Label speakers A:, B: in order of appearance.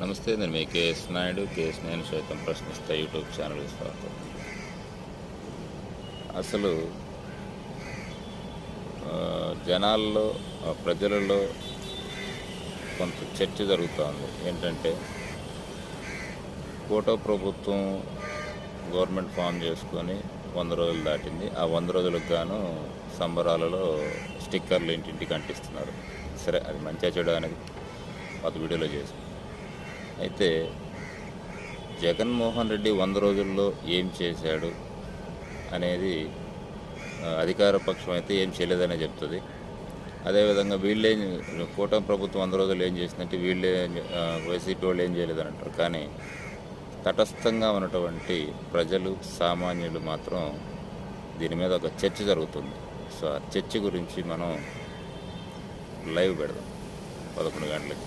A: నమస్తే నేను మీ KS Naidu. KS నేను సైతం ప్రశ్నిస్తా యూట్యూబ్ ఛానల్ స్వాగతం. అసలు జనాల్లో ఆ, ప్రజలలో కొంత చర్చ జరుగుతోంది. ఏంటంటే కోటో ప్రభుత్వం గవర్నమెంట్ ఫామ్ చేసుకొని వంద రోజులు దాటింది. ఆ వంద రోజులకు గాను సంబరాలలో స్టిక్కర్లు ఇంటింటికి అంటిస్తున్నారు. సరే అది మంచిగా చేయడానికి అనేది వీడియోలో చేసి అయితే జగన్మోహన్ రెడ్డి వంద రోజుల్లో ఏం చేశాడు అనేది అధికార పక్షం అయితే ఏం చేయలేదనే చెప్తుంది. అదేవిధంగా వీళ్ళే కూటమి ప్రభుత్వం వంద రోజులు ఏం చేసిందంటే వీళ్ళే వైసీపీ వాళ్ళు ఏం చేయలేదని అంటారు కానీ తటస్థంగా ఉన్నటువంటి ప్రజలు సామాన్యులు మాత్రం దీని మీద ఒక చర్చ జరుగుతుంది. సో ఆ చర్చ గురించి మనం లైవ్ పెడదాం. పదకొండు గంటలకి.